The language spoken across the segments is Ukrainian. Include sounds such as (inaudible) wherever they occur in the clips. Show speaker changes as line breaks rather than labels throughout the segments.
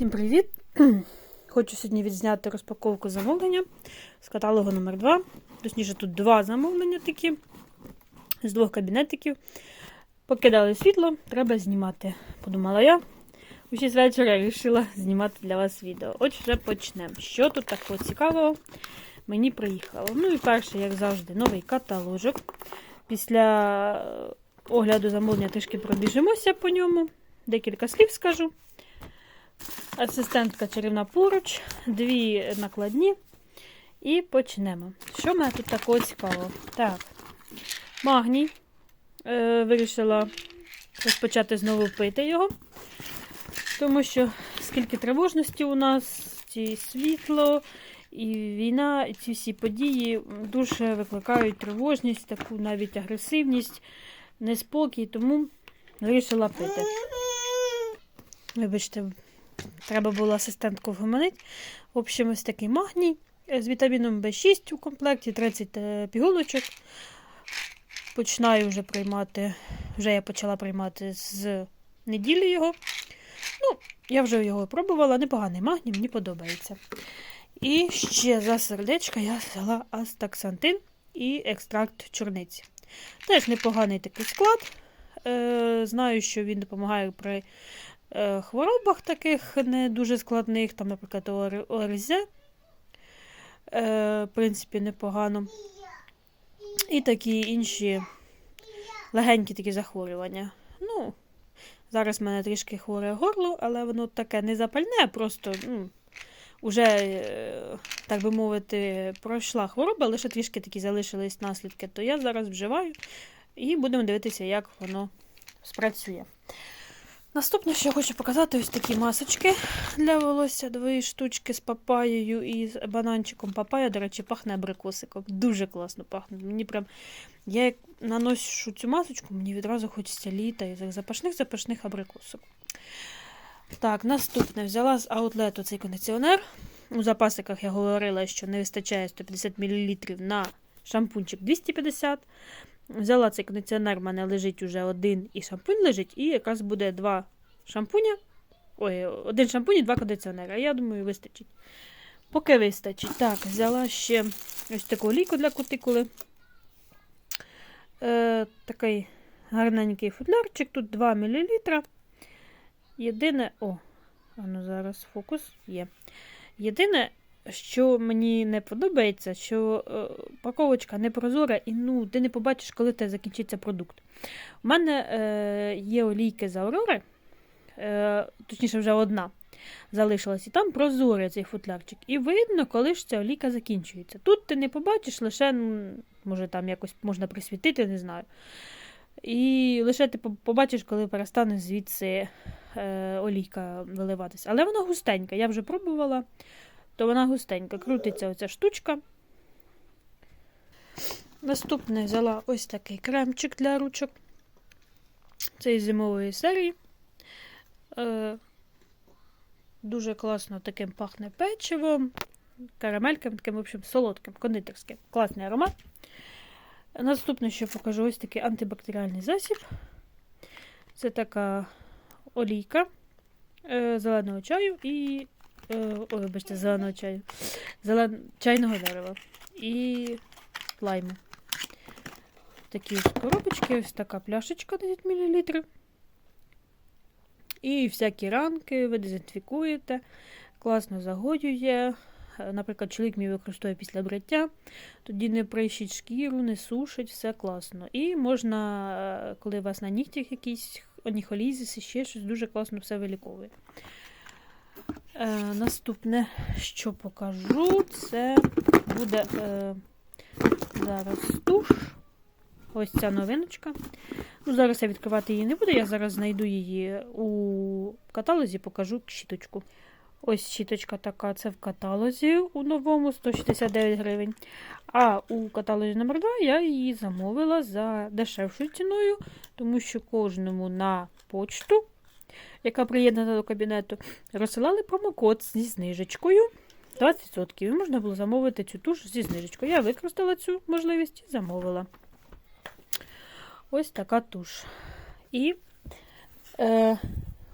Всім привіт! (clears throat) Хочу сьогодні відзняти розпаковку замовлення з каталогу номер 2 Точніше, тут два замовлення такі з двох кабінетиків. Покидали світло, треба знімати. Подумала я. У 6 вечора вирішила знімати для вас відео. От вже почнемо. Що тут такого цікавого мені приїхало? Ну і перше, як завжди, новий каталожок. Після огляду замовлення трішки пробіжимося по ньому. Декілька слів скажу. Асистентка чарівна поруч, дві накладні. І почнемо. Що в мене тут такого цікавого? Так, магній. Е, Вирішила розпочати знову пити його. Тому що скільки тривожності у нас, і світло, і війна, і ці всі події дуже викликають тривожність, таку навіть агресивність, неспокій, тому вирішила пити. Вибачте, треба було асистентку вгомонити. В общем, ось такий магній з вітаміном В6 у комплекті, 30 пігулочок. Починаю вже приймати, вже я почала приймати з неділі його. Ну, я вже його пробувала, непоганий магній, мені подобається. І ще за сердечка я взяла астаксантин і екстракт чорниці. Теж непоганий такий склад. Е, Знаю, що він допомагає при е, хворобах таких не дуже складних, там, наприклад, ОРЗ. Е, в принципі, непогано. І такі інші легенькі такі захворювання. Ну, Зараз в мене трішки хворе горло, але воно таке не запальне, просто ну, вже, е, так би мовити, пройшла хвороба, лише трішки такі залишились наслідки, то я зараз вживаю і будемо дивитися, як воно спрацює. Наступне, що я хочу показати, ось такі масочки для волосся. Дві штучки з папаєю і з бананчиком. Папая, до речі, пахне абрикосиком. Дуже класно пахне. Мені прям, Я як наношу цю масочку, мені відразу хочеться літа і запашних-запашних абрикосок. Так, наступне взяла з аутлету цей кондиціонер. У запасиках я говорила, що не вистачає 150 мл на шампунчик 250 Взяла цей кондиціонер, в мене лежить уже один і шампунь лежить, і якраз буде два шампуня. Ой, один шампунь і два кондиціонера. Я думаю, вистачить. Поки вистачить. Так, взяла ще ось таку олійку для кутикули. Е, Такий гарненький футлярчик, тут 2 мл. Єдине, о, ну зараз фокус є. Єдине, що мені не подобається, що е, паковочка не прозора і ну, ти не побачиш, коли те закінчиться продукт. У мене е, є олійки з Аврори, е, точніше, вже одна залишилась, і там прозорий цей футлярчик. І видно, коли ж ця олійка закінчується. Тут ти не побачиш, лише, може, там якось можна присвітити, не знаю. І лише ти побачиш, коли перестане звідси е, олійка виливатися. Але вона густенька, я вже пробувала то вона густенька. Крутиться оця штучка. Наступне взяла ось такий кремчик для ручок. Цей зимової серії. Е, Дуже класно таким пахне печивом, карамельком, таким, в общем, солодким, кондитерським. Класний аромат. Наступне, що покажу, ось такий антибактеріальний засіб. Це така олійка е, зеленого чаю і ой, вибачте, зеленого чаю. Зелен... чайного дерева. І лайму. Такі ось коробочки, ось така пляшечка 10 мл. І всякі ранки ви дезінфікуєте, класно загоює. Наприклад, чоловік мій використовує після бриття, тоді не прищить шкіру, не сушить, все класно. І можна, е, коли у вас на нігтях якісь оніхолізис, ще щось дуже класно все виліковує. Е, Наступне, що покажу, це буде е, зараз туш. Ось ця новиночка. Ну, Зараз я відкривати її не буду, я зараз знайду її у каталозі, покажу щіточку. Ось щіточка така, це в каталозі у новому 169 гривень. А у каталозі номер 2 я її замовила за дешевшою ціною, тому що кожному на почту яка приєднана до кабінету, розсилали промокод зі знижечкою 20%. І можна було замовити цю туш зі знижечкою. Я використала цю можливість і замовила. Ось така туш. І е,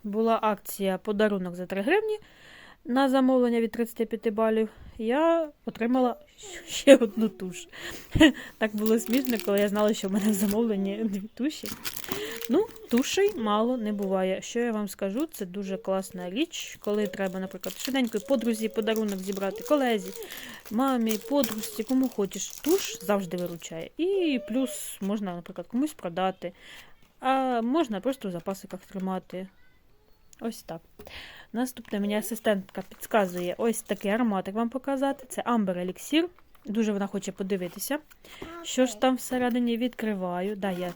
була акція подарунок за 3 гривні на замовлення від 35 балів, я отримала ще одну туш. (laughs) Так було смішно, коли я знала, що в мене в замовленні дві туші. Ну, тушей мало не буває. Що я вам скажу, це дуже класна річ, коли треба, наприклад, швиденько подрузі подарунок зібрати, колезі, мамі, подружці, кому хочеш. Туш завжди виручає. І плюс можна, наприклад, комусь продати, а можна просто в запасиках тримати. Ось так. Наступне мені асистентка підказує ось такий ароматик вам показати. Це Amber Elixir. Дуже вона хоче подивитися. Що ж там всередині відкриваю. Да, я...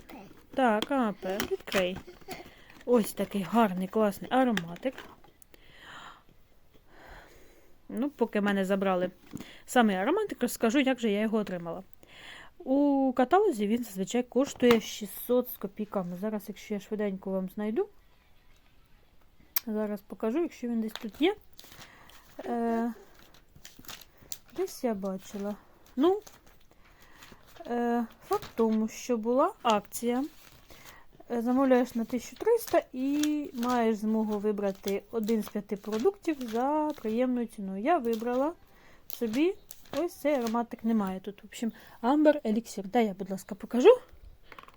Так, апе, відкрий. Ось такий гарний, класний ароматик. Ну, поки мене забрали саме ароматик, розкажу, як же я його отримала. У каталозі він зазвичай коштує 600 з копійками. Зараз, якщо я швиденько вам знайду, зараз покажу, якщо він десь тут є. Е, десь я бачила. Ну, е, факт тому, що була акція. Е, Замовляєш на 1300 і маєш змогу вибрати один з п'яти продуктів за приємною ціною. Я вибрала собі ось цей ароматик немає тут. В общем, Amber Elixir. Дай я, будь ласка, покажу.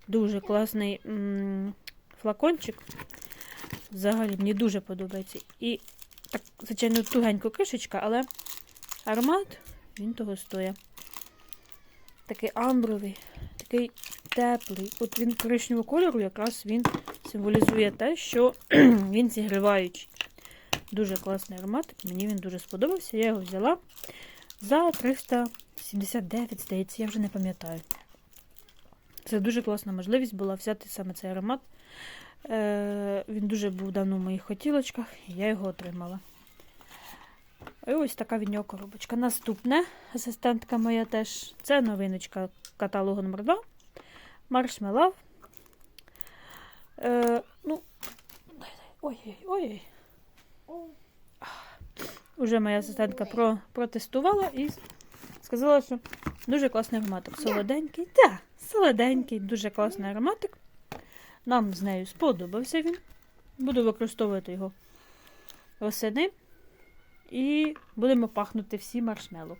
Дуже класний м, флакончик. Взагалі мені дуже подобається. І так, звичайно, тугенько кришечка, але аромат він того стоїть. Такий амбровий, такий теплий. От він коричневого кольору, якраз він символізує те, що (clears throat) він зігріваючий. Дуже класний аромат. Мені він дуже сподобався. Я його взяла за 379, здається, я вже не пам'ятаю. Це дуже класна можливість була взяти саме цей аромат. Е, він дуже був давно в моїх хотілочках, і я його отримала. І ось така від нього коробочка. Наступне, асистентка моя теж, це новиночка каталогу номер 2 Маршмелав. Е, ну, ой-ой-ой. Уже моя асистентка про, протестувала і сказала, що дуже класний ароматик. Солоденький. Так, солоденький, дуже класний ароматик. Нам з нею сподобався він. Буду використовувати його восени. І будемо пахнути всі маршмеллоу.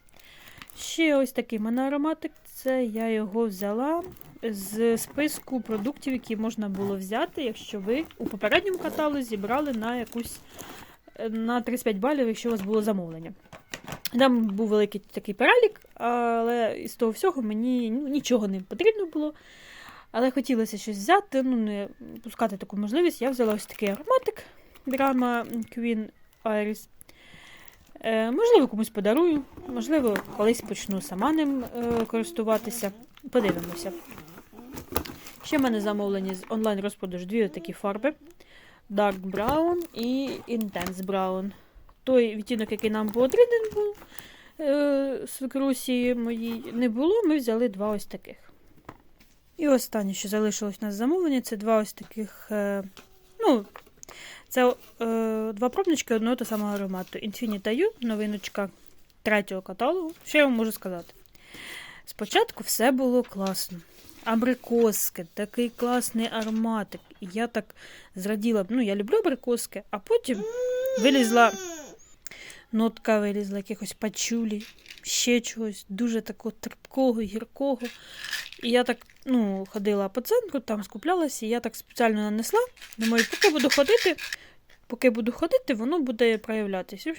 Ще ось такий в мене ароматик. Це я його взяла з списку продуктів, які можна було взяти, якщо ви у попередньому каталозі брали на якусь на 35 балів, якщо у вас було замовлення. Там був великий такий перелік, але із того всього мені ну, нічого не потрібно було. Але хотілося щось взяти, ну не пускати таку можливість. Я взяла ось такий ароматик Drama Queen Iris. Е, можливо, комусь подарую, можливо, колись почну сама ним е, користуватися. Подивимося. Ще в мене замовлені з онлайн-розпродажу дві такі фарби: Dark Brown і Intense Brown. Той відтінок, який нам потрібен був е, свекрусі моїй, не було, ми взяли два ось таких. І останнє, що залишилось у нас замовлення, це два ось таких. Е, ну, це е, два пробнички одного та самого аромату. Infinita U, новиночка третього каталогу. Що я вам можу сказати? Спочатку все було класно. Абрикоски, такий класний ароматик. І я так зраділа, ну, я люблю абрикоски, а потім вилізла нотка, вилізла якихось пачулі, ще чогось, дуже такого терпкого, гіркого. І я так ну, ходила по центру, там скуплялася, і я так спеціально нанесла. Думаю, поки буду ходити, поки буду ходити, воно буде проявлятися.